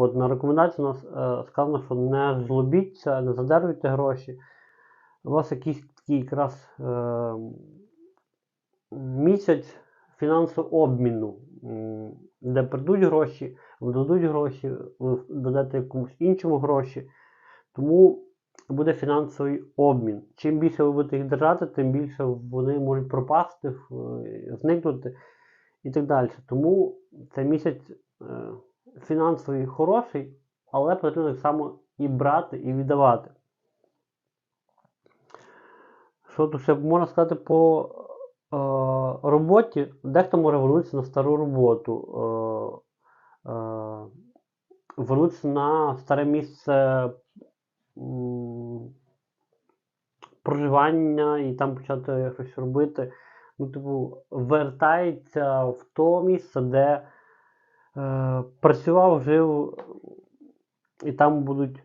От на рекомендації у нас е, сказано, що не злобіться, не задержуйте гроші. У вас якийсь такий якраз е, місяць фінансового обміну, де прийдуть гроші, дадуть гроші, дадете якомусь іншому гроші. Тому буде фінансовий обмін. Чим більше ви будете їх держати, тим більше вони можуть пропасти, е, зникнути і так далі. Тому цей місяць е, фінансовий хороший, але потрібно так само і брати, і віддавати. Що тут ще можна сказати по е, роботі? Дехто може вернутися на стару роботу, е, е, вернутися на старе місце проживання і там почати щось робити. Ну, типу, вертається в то місце, де працював, жив, і там будуть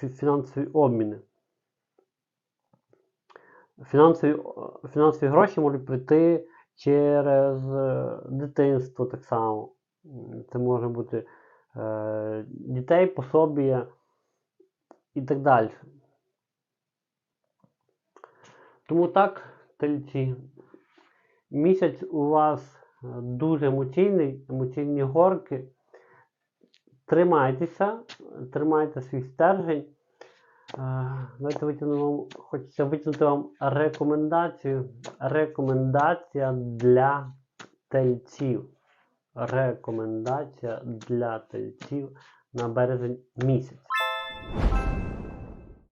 е, фінансові обміни. Фінансові, фінансові гроші можуть прийти через е, дитинство так само. Це може бути е, дітей, пособія і так далі. Тому так, тельці, місяць у вас е, дуже емоційний, емоційні горки. Тримайтеся, тримайте свій стержень. Е, Давайте витягну хочеться витягнути вам рекомендацію. Рекомендація для тельців. Рекомендація для тельців на березень місяць.